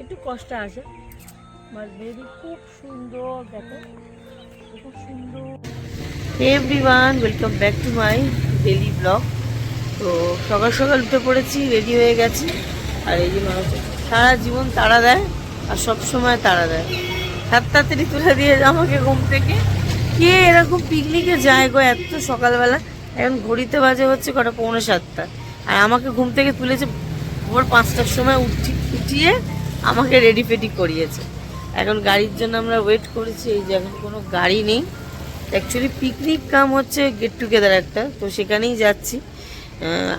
একটু কষ্ট আছে বাট বেবি খুব সুন্দর, দেখো। খুব সুন্দর। Everyone welcome back to my daily blog তো সকাল সকাল উঠে পড়েছি রেডি হয়ে গেছি। আর এই যে মানুষ সারা জীবন তাড়া দেয় আর সব সময় তাড়া দেয়। সাত তাড়াতাড়ি তুলে দিয়ে আমাকে ঘুম থেকে। কে এরকম পিকনিকে যায় গো এত সকালবেলা? এখন ঘড়িতে বাজে হচ্ছে কটা পৌনে সাতটা। আর আমাকে ঘুম থেকে তুলেছে ভোর পাঁচটার সময় উঠি উঠিয়ে আমাকে রেডি ফেডি করিয়েছে। এখন গাড়ির জন্য আমরা ওয়েট করেছি, এই যে এখন কোনো গাড়ি নেই। অ্যাকচুয়ালি পিকনিক কাম হচ্ছে গেট টুগেদার একটা, তো সেখানেই যাচ্ছি।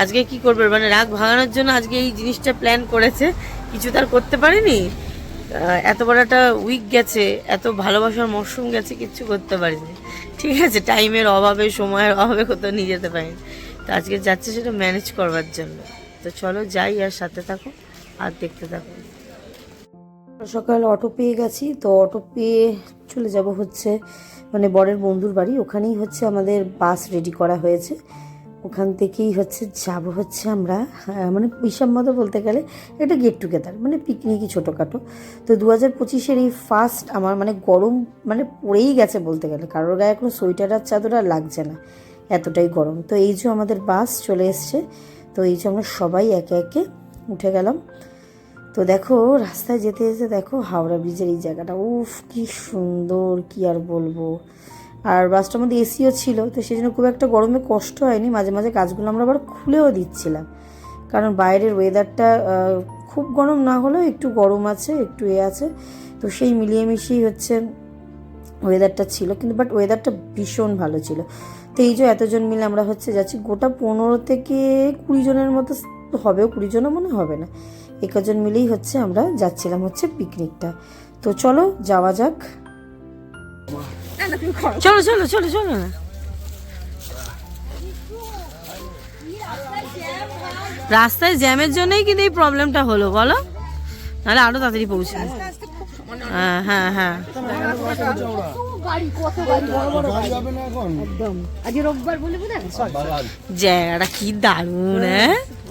আজকে কি করবে? মানে রাগ ভাঙানোর জন্য আজকে এই জিনিসটা প্ল্যান করেছে। কিছু তার করতে পারিনি। এত বড় একটা উইক গেছে, এত ভালোবাসার মরশুম গেছে, কিচ্ছু করতে পারিনি। ঠিক আছে টাইমের অভাবে, সময়ের অভাবে কোথাও নিয়ে যেতে পারিনি। তো আজকে যাচ্ছে সেটা ম্যানেজ করবার জন্য। তো চলো যাই আর সাথে থাকো, আর দেখতে থাকো। সকাল অটো পেয়ে গেছি, তো অটো পেয়ে চলে যাব হচ্ছে মানে বরের বন্ধুর বাড়ি। ওখানেই হচ্ছে আমাদের বাস রেডি করা হয়েছে। ওখান থেকেই হচ্ছে যাব হচ্ছে আমরা মানে হিসাব মতো বলতে গেলে এটা গেট টুগেদার মানে পিকনিকই ছোটোখাটো। তো দু হাজার পঁচিশের এই ফার্স্ট আমার মানে গরম মানে পড়েই গেছে বলতে গেলে, কারোর গায়ে কোনো সোয়েটার আর চাদর আর লাগছে না, এতটাই গরম। তো এই যে আমাদের বাস চলে এসছে, তো এই যে আমরা সবাই একে একে উঠে গেলাম। তো দেখো, রাস্তায় যেতে যেতে দেখো হাওড়া ব্রিজের এই জায়গাটা, উফ, কি সুন্দর, কি আর বলব। আর বাসটার মধ্যে এসিও ছিল, তো সেই জন্য খুব একটা গরমে কষ্ট হয়নি। মাঝে মাঝে কাজগুলো আমরা আবার খুলেও দিচ্ছিলাম। কারণ বাইরের ওয়েদারটা খুব গরম না হলেও একটু গরম আছে, একটু এ আছে। তো সেই মিলিয়ে মিশিয়ে হচ্ছে ওয়েদারটা ছিল। কিন্তু বাট ওয়েদারটা ভীষণ ভালো ছিল। তো এই যে এতজন মিলে আমরা হচ্ছে যাচ্ছি গোটা পনেরো থেকে কুড়ি জনের মতো হবেও কুড়ি জনও মনে হবে না। একজন মিলেই হচ্ছে আমরা যাচ্ছিলাম হচ্ছে পিকনিকটা তো চলো যাওয়া যাক। চলো চলো চলো চলো না। রাস্তায় জ্যামের জন্যই কিন্তু এই প্রবলেমটা হলো বলো? নাহলে আরও তাড়াতাড়ি পৌঁছে হ্যাঁ হ্যাঁ হ্যাঁ। জায়গাটা কি দারুণ হ্যাঁ?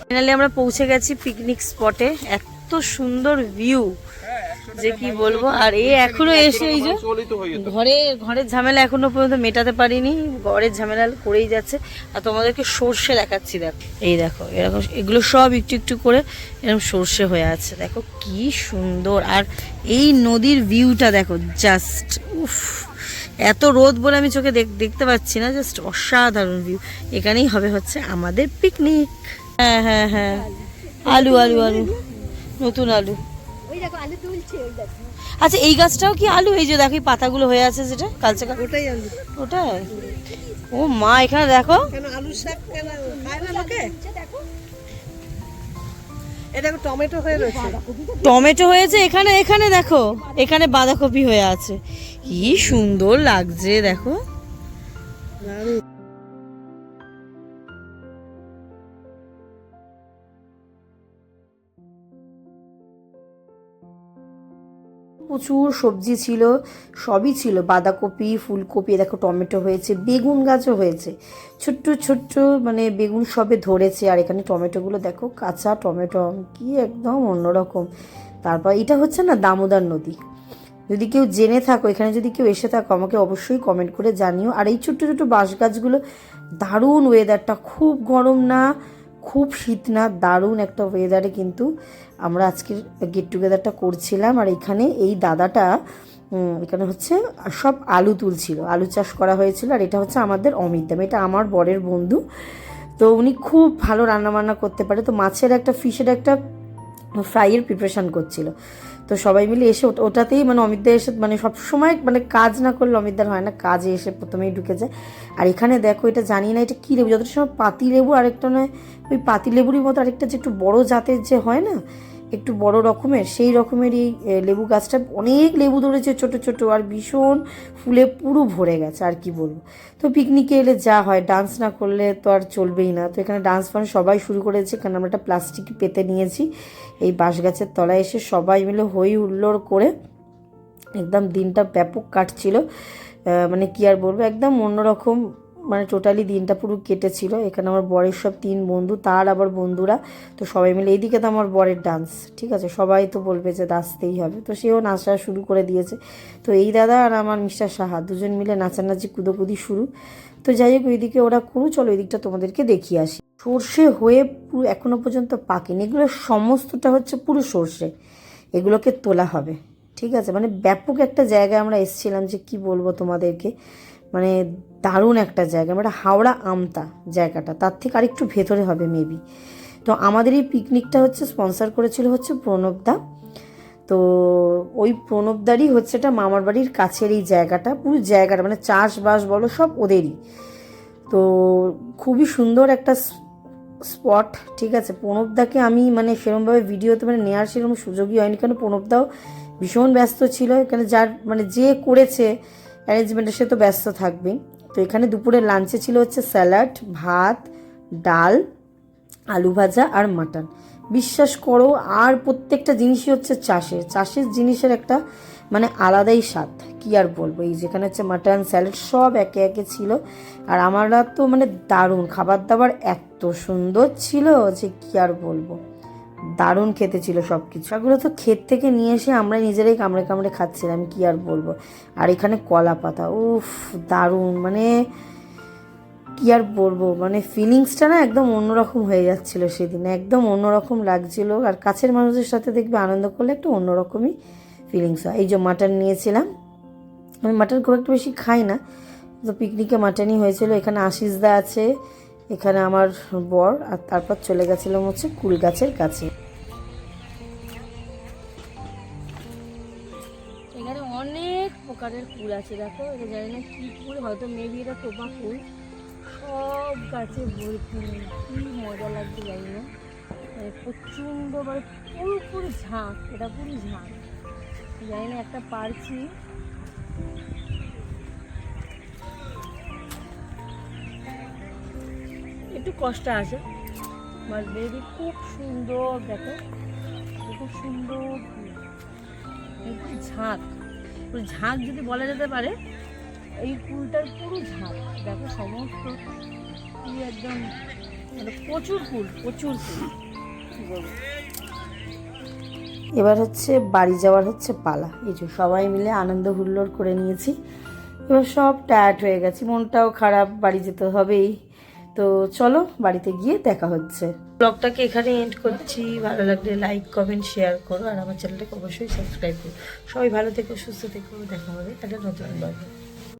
ফাইনালি আমরা পৌঁছে গেছি পিকনিক স্পটে এত সুন্দর ভিউ যে কি বলব? আর এ এখনও এসে এই যে ঘরে, ঘরের ঝামেলা এখনও পর্যন্ত মেটাতে পারিনি। ঘরের ঝামেলা করেই যাচ্ছে। আর তোমাদেরকে সর্ষে দেখাচ্ছি, দেখো। এই দেখো, এরকম, এগুলো সব একটু একটু করে এরকম সর্ষে হয়ে আছে। দেখো কি সুন্দর। আর এই নদীর ভিউটা দেখো জাস্ট উফ। এত রোদ বলে আমি চোখে দেখ- দেখতে পাচ্ছি না জাস্ট অসাধারণ ভিউ এখানেই হবে হচ্ছে আমাদের পিকনিক হ্যাঁ হ্যাঁ হ্যাঁ। আলু আলু আলু। নতুন আলু। ওই দেখো আলু তুলছে ওই দেখো। আচ্ছা এই গাছটাও কি আলু? এই যে দেখো এই পাতাগুলো হয়ে আছে যেটা কালচে কাল ওটাই আলু। ওটাই? ও মা এখানে দেখো। আলু শাক কেন খায় না লোকে এ দেখো, টমেটো টমেটো হয়েছে এখানে এখানে দেখো, এখানে বাঁধাকপি হয়ে আছে। কি সুন্দর লাগছে, দেখো। প্রচুর সবজি ছিল, সবই ছিল। বাঁধাকপি, ফুলকপি দেখো টমেটো হয়েছে, বেগুন গাছও হয়েছে। ছোট্ট ছোট্ট মানে বেগুন সবে ধরেছে, আর এখানে টমেটোগুলো দেখো, কাঁচা টমেটো, কি একদম অন্যরকম। তারপর এটা হচ্ছে না দামোদর নদী। যদি কেউ জেনে থাকো, এখানে যদি কেউ এসে থাকো, আমাকে অবশ্যই কমেন্ট করে জানিও। আর এই ছোট্ট ছোট্ট বাঁশ গাছগুলো, দারুণ ওয়েদারটা খুব গরম না? খুব শীত না, দারুণ একটা ওয়েদারে কিন্তু আমরা আজকের গেট টুগেদারটা করছিলাম। আর এখানে এই দাদাটা এখানে হচ্ছে সব আলু তুলছিল, আলু চাষ করা হয়েছিল। আর এটা হচ্ছে আমাদের অমিত দাম, এটা আমার বরের বন্ধু। তো উনি খুব ভালো রান্নাবান্না করতে পারে। তো মাছের একটা ফিশের একটা ফ্রাইয়ের প্রিপারেশান করছিল। তো সবাই মিলে এসে ওটাতেই মানে অমিতদা এসে মানে সবসময় মানে কাজ না করলে অমিতদার হয় না, কাজে এসে প্রথমেই ঢুকে যায়। আর এখানে দেখো, এটা জানি না এটা কী লেবু, যতটা সময় পাতি লেবু আরেকটা নয়, ওই পাতি লেবুরই মতো আরেকটা যে একটু বড়ো জাতের যে হয় না একটু বড় রকমের, সেই রকমেরই লেবু গাছটা অনেক লেবু ধরেছে ছোট ছোট আর ভীষণ ফুলে পুরো ভরে গেছে, আর কি বলব। তো পিকনিকে এলে যা হয় ডান্স না করলে তো আর চলবেই না। তো এখানে ডান্স ফান্স সবাই শুরু করেছে, কারণ আমরা একটা প্লাস্টিক পেতে নিয়েছি। এই বাঁশ গাছের তলায় এসে সবাই মিলে হই হুল্লোড় করে একদম দিনটা ব্যাপক কাটছিল। মানে কি আর বলব, একদম অন্যরকম মানে টোটালি দিনটা পুরো কেটেছিল। এখানে আমার বরের সব তিন বন্ধু, তার আবার বন্ধুরা। তো সবাই মিলে এইদিকে তো আমার বরের ডান্স ঠিক আছে? সবাই তো বলবে যে নাচতেই হবে। তো সেও নাচা শুরু করে দিয়েছে। তো এই দাদা আর আমার মিস্টার সাহা দুজন মিলে নাচানাচি কুদোকুদি শুরু। তো যাই হোক, ওইদিকে ওরা করু চলো ওই দিকটা তোমাদেরকে দেখিয়ে আসি। সর্ষে হয়ে পুরো এখনও পর্যন্ত পাকেনি। এগুলো সমস্তটা হচ্ছে পুরো সর্ষে। এগুলোকে তোলা হবে। ঠিক আছে? মানে ব্যাপক একটা জায়গায় আমরা এসেছিলাম যে কি বলব তোমাদেরকে। মানে দারুণ একটা জায়গা মানে হাওড়া আমতা জায়গাটা, তার থেকে আরেকটু ভেতরে হবে মেবি তো আমাদের এই পিকনিকটা হচ্ছে স্পন্সর করেছিল হচ্ছে প্রণবদা তো ওই প্রণবদারই হচ্ছে এটা মামার বাড়ির কাছের এই জায়গাটা, পুরো জায়গাটা মানে চাষবাস বলো সব ওদেরই। তো খুবই সুন্দর একটা স্পট ঠিক আছে? প্রণবদাকে আমি মানে সেরকমভাবে ভিডিওতে মানে নেওয়ার সেরকম সুযোগই হয়নি কারণ প্রণবদাও ভীষণ ব্যস্ত ছিল এখানে যার মানে যে করেছে অ্যারেঞ্জমেন্টে সে তো ব্যস্ত থাকবেই তো এখানে দুপুরে লাঞ্চে ছিল হচ্ছে স্যালাড ভাত, ডাল, আলু ভাজা আর মাটন বিশ্বাস করো, আর প্রত্যেকটা জিনিসই হচ্ছে চাষের। চাষের জিনিসের একটা মানে আলাদাই স্বাদ। কি আর বলব? এই যেখানে হচ্ছে মাটন স্যালাড সব একে একে ছিল। আর আমরা তো মানে দারুণ। খাবার দাবার এত সুন্দর ছিল যে কি আর বলব? দারুণ খেতে ছিল সব কিছু এগুলো তো ক্ষেত থেকে নিয়ে এসে আমরা নিজেরাই কামড়ে কামড়ে খাচ্ছিলাম, কি আর বলব? আর এখানে কলা পাতা, উফ, দারুণ মানে কি আর বলব? মানে ফিলিংসটা না একদম অন্যরকম হয়ে যাচ্ছিল সেদিন, একদম অন্যরকম লাগছিল। আর কাছের মানুষদের সাথে দেখবে আনন্দ করলে একটু অন্যরকমই ফিলিংস হয়। এই যে মাটন নিয়েছিলাম, আমি মাটন খুব একটা বেশি খাই না, তো পিকনিকে মাটনই হয়েছিল। এখানে আশিসদা আছে, এখানে আমার বর, আর তারপর চলে গেছিলাম হচ্ছে কুল গাছের কাছে। এখানে অনেক প্রকারের ফুল আছে, দেখো। এটা জানি না কি ফুল, হয়তো মেবি এটা টোপা ফুল। সব গাছে ভর্তি কি মজা লাগছে জানি না। মানে প্রচণ্ড মানে পুরো পুরো ঝাঁক, এটা পুরো ঝাঁক। জানি না, একটা পারছি। একটু কষ্ট আছে। বাট বেবি খুব সুন্দর দেখো। খুব সুন্দর একটু ঝাঁক। পুরো ঝাঁক যদি বলা যেতে পারে, এই ফুলটার পুরো ঝাঁক। দেখো সমস্ত ফুল একদম মানে প্রচুর ফুল প্রচুর ফুল। এবার হচ্ছে বাড়ি যাওয়ার হচ্ছে পালা। এই যে সবাই মিলে আনন্দ হুল্লোড় করে নিয়েছি। এবার সব টায়ার্ড হয়ে গেছি, মনটাও খারাপ, বাড়ি যেতে হবেই। তো চলো বাড়িতে গিয়ে দেখা হচ্ছে। ব্লগটাকে এখানে এন্ড করছি। ভালো লাগলে লাইক কমেন্ট শেয়ার করো। আর আমার চ্যানেলটাকে অবশ্যই সাবস্ক্রাইব করো। সবাই ভালো থেকো, সুস্থ থেকো। দেখা হবে। একটা নতুন ব্লগে